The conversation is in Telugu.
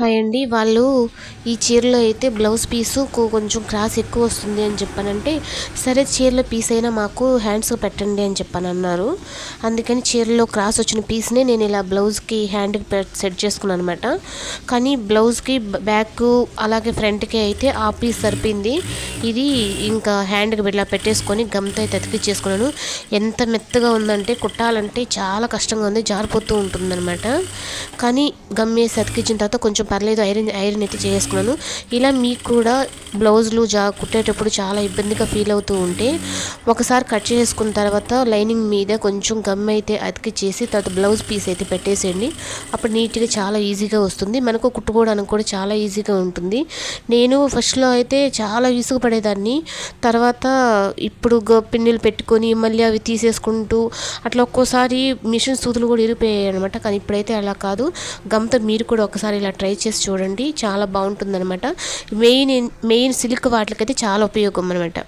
హాయ్ అండి వాళ్ళు ఈ చీరలో అయితే బ్లౌజ్ పీసు కొంచెం క్రాస్ ఎక్కువ వస్తుంది అని చెప్పానంటే సరే చీరలో పీస్ అయినా మాకు హ్యాండ్స్ పెట్టండి అని చెప్పాను అన్నారు అందుకని చీరలో క్రాస్ వచ్చిన పీస్నే నేను ఇలా బ్లౌజ్కి హ్యాండ్కి సెట్ చేసుకున్నాను అనమాట కానీ బ్లౌజ్కి బ్యాక్ అలాగే ఫ్రంట్కి అయితే ఆ పీస్ సరిపోయింది. ఇది ఇంకా హ్యాండ్కి ఇలా పెట్టేసుకొని గమ్తో అయితే అతికిచ్చేసుకున్నాను ఎంత మెత్తగా ఉందంటే కుట్టాలంటే చాలా కష్టంగా ఉంది జారిపోతూ ఉంటుందన్నమాట. కానీ గమ్ వేసి అతికించిన తర్వాత కొంచెం పర్లేదు ఐరన్ ఐరన్ అయితే చేసుకున్నాను. ఇలా మీకు కూడా బ్లౌజులు జా కుట్టేటప్పుడు చాలా ఇబ్బందిగా ఫీల్ అవుతూ ఉంటే ఒకసారి కట్ చేసుకున్న తర్వాత లైనింగ్ మీద కొంచెం గమ్ అయితే అతికి చేసి తర్వాత బ్లౌజ్ పీస్ అయితే పెట్టేసేయండి. అప్పుడు నీట్గా చాలా ఈజీగా వస్తుంది. మనకు కుట్టుకోవడానికి కూడా చాలా ఈజీగా ఉంటుంది. నేను ఫస్ట్లో అయితే చాలా విసుగుపడేదాన్ని. తర్వాత ఇప్పుడు గ- పిన్నులు పెట్టుకొని మళ్ళీ అవి తీసేసుకుంటూ అట్లా ఒక్కోసారి మిషన్ సూదులు కూడా ఇరిపోయాయి అనమాట కానీ ఇప్పుడైతే అలా కాదు. గమ్తో మీరు కూడా ఒకసారి ఇలా ట్రై చేసి చూడండి. చాలా బాగుంటుంది అనమాట మెయిన్ మెయిన్ సిల్క్ వాటికైతే చాలా ఉపయోగం అనమాట